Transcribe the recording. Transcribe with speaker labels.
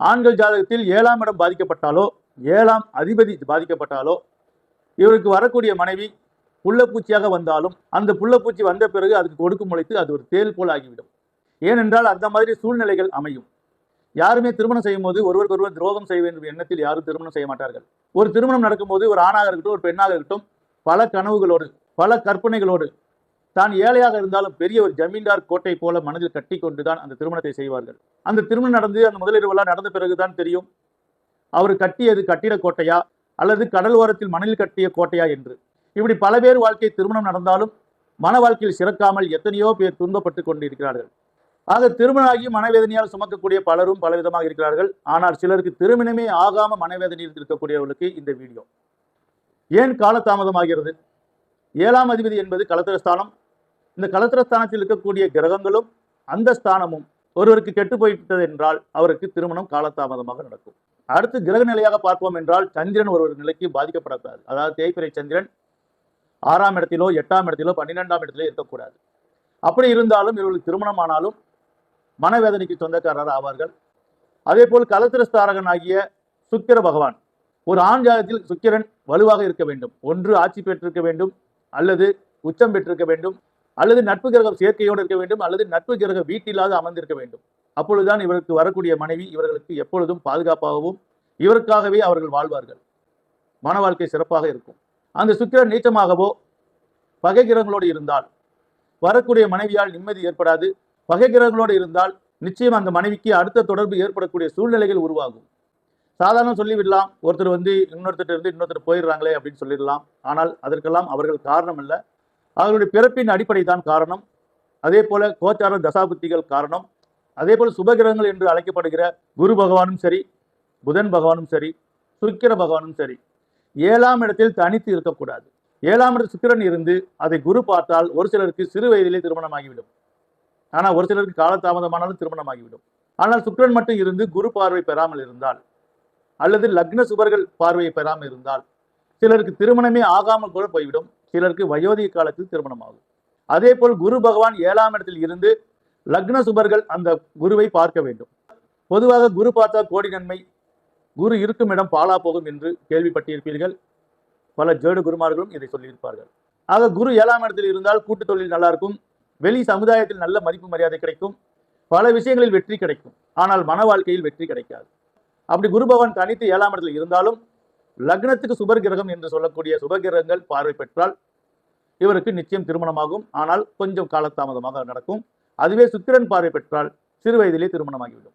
Speaker 1: ஆண்கள் ஜாதகத்தில் ஏழாம் இடம் பாதிக்கப்பட்டாலோ ஏழாம் அதிபதி பாதிக்கப்பட்டாலோ இவருக்கு வரக்கூடிய மனைவி புள்ளப்பூச்சியாக வந்தாலும் அந்த புள்ளப்பூச்சி வந்த பிறகு அதுக்கு கொடுக்கு முளைத்து அது ஒரு தேல் போல் ஆகிவிடும். ஏனென்றால் அந்த மாதிரி சூழ்நிலைகள் அமையும். யாருமே திருமணம் செய்யும் போது ஒருவருக்கு ஒருவர் துரோகம் செய்ய வேண்டும் எண்ணத்தில் யாரும் திருமணம் செய்ய மாட்டார்கள். ஒரு திருமணம் நடக்கும்போது ஒரு ஆணாக இருக்கட்டும் ஒரு பெண்ணாக இருக்கட்டும் பல கனவுகளோடு பல கற்பனைகளோடு தான் ஏழையாக இருந்தாலும் பெரிய ஒரு ஜமீன்தார் கோட்டை போல மனதில் கட்டி கொண்டுதான் அந்த திருமணத்தை செய்வார்கள். அந்த திருமணம் நடந்து அந்த முதலிரவெல்லாம் நடந்த பிறகுதான் தெரியும். அவர் கட்டியது கட்டிட கோட்டையா? அல்லது கடல் ஓரத்தில் மணலில் கட்டிய கோட்டையா என்று? இப்படி பல பேர் வாழ்க்கை திருமணம் நடந்தாலும் மன வாழ்க்கையில் சிறக்காமல் எத்தனையோ பேர் துன்பப்பட்டு கொண்டிருக்கிறார்கள். ஆக திருமணமாகி மனவேதனையால் சுமக்கக்கூடிய பலரும் பலவிதமாக இருக்கிறார்கள். ஆனால் சிலருக்கு திருமணமே ஆகாம மனவேதனையில் இருக்கக்கூடியவர்களுக்கு இந்த வீடியோ. ஏன் காலதாமதமாகிறது? ஏழாம் அதிபதி என்பது கலத்திரஸ்தானம் இந்த கலத்திரஸ்தானத்தில் இருக்கக்கூடிய கிரகங்களும் அந்த ஸ்தானமும் ஒருவருக்கு கெட்டு போய்விட்டது என்றால் அவருக்கு திருமணம் காலதாமதமாக நடக்கும். அடுத்து கிரக நிலையாக பார்ப்போம் என்றால் சந்திரன் ஒரு ஒரு நிலைக்கு பாதிக்கப்படக்கூடாது. அதாவது தேய்பிரை சந்திரன் ஆறாம் இடத்திலோ எட்டாம் இடத்திலோ பன்னிரெண்டாம் இடத்திலோ இருக்கக்கூடாது. அப்படி இருந்தாலும் இவர்களுக்கு திருமணம் ஆனாலும் மனவேதனைக்கு சொந்தக்காரர் ஆவார்கள். அதே போல் கலத்திரஸ்தாரகன் ஆகிய சுக்கிர பகவான் ஒரு ஆண் ஜாதத்தில் சுக்கிரன் வலுவாக இருக்க வேண்டும். ஒன்று ஆட்சி பெற்றிருக்க வேண்டும். அல்லது உச்சம் பெற்றிருக்க வேண்டும். அல்லது நட்பு கிரகம் சேர்க்கையோடு இருக்க வேண்டும் அல்லது நட்பு கிரக வீட்டிலாவது அமர்ந்திருக்க வேண்டும். அப்பொழுதுதான் இவருக்கு வரக்கூடிய மனைவி இவர்களுக்கு எப்பொழுதும் பாதுகாப்பாகவும் இவருக்காகவே அவர்கள் வாழ்வார்கள். மன வாழ்க்கை சிறப்பாக இருக்கும். அந்த சுக்கிரன் நீச்சமாகவோ பகை கிரகங்களோடு இருந்தால் வரக்கூடிய மனைவியால் நிம்மதி ஏற்படாது. பகை கிரகங்களோடு இருந்தால் நிச்சயம் அந்த மனைவிக்கு அடுத்த தொடர்பு ஏற்படக்கூடிய சூழ்நிலைகள் உருவாகும். சாதாரண சொல்லிவிடலாம். ஒருத்தர் வந்து இன்னொருத்தர் இருந்து இன்னொருத்தர் போயிடுறாங்களே அப்படின்னு சொல்லிடலாம். ஆனால் அதற்கெல்லாம் அவர்கள் காரணம் இல்லை அதனுடைய பிறப்பின் அடிப்படை தான் காரணம். அதே போல கோச்சார தசாபுத்திகள் காரணம். அதே போல சுபகிரகங்கள் என்று அழைக்கப்படுகிற குரு பகவானும் சரி புதன் பகவானும் சரி சுக்கிர பகவானும் சரி ஏழாம் இடத்தில் தனித்து இருக்கக்கூடாது. ஏழாம் இடத்தில் சுக்கிரன் இருந்து அதை குரு பார்த்தால் ஒரு சிலருக்கு சிறு வயதிலே திருமணமாகிவிடும். ஆனால் ஒரு சிலருக்கு காலதாமதமானாலும் திருமணமாகிவிடும். ஆனால் சுக்கிரன் மட்டும் இருந்து குரு பார்வை பெறாமல் இருந்தால் அல்லது லக்ன சுபர்கள் பார்வையை பெறாமல் இருந்தால் சிலருக்கு திருமணமே ஆகாமல் கூட போய்விடும். சிலருக்கு வயோதிக காலத்தில் திருமணம் ஆகும் அதே போல் குரு பகவான் ஏழாம் இடத்தில் இருந்து லக்ன சுபர்கள் அந்த குருவை பார்க்க வேண்டும். பொதுவாக குரு பார்த்தா கோடி நன்மை குரு இருக்கும் இடம் பாலா போகும் என்று கேள்விப்பட்டிருப்பீர்கள். பல ஜேடு குருமார்களும் இதை சொல்லியிருப்பார்கள். ஆக குரு ஏழாம் இடத்தில் இருந்தால் கூட்டு தொழில் நல்லா இருக்கும் வெளி சமுதாயத்தில் நல்ல மதிப்பு மரியாதை கிடைக்கும். பல விஷயங்களில் வெற்றி கிடைக்கும். ஆனால் மன வாழ்க்கையில் வெற்றி கிடைக்காது. அப்படி குரு பகவான் தனித்து ஏழாம் இடத்தில் இருந்தாலும் லக்னத்துக்கு சுபர் கிரகம் என்று சொல்லக்கூடிய சுபகிரகங்கள் பார்வை பெற்றால் இவருக்கு நிச்சயம் திருமணமாகும். ஆனால் கொஞ்சம் காலதாமதமாக நடக்கும். அதுவே சுக்கிரன் பார்வை பெற்றால் சிறு வயதிலே திருமணமாகிவிடும்.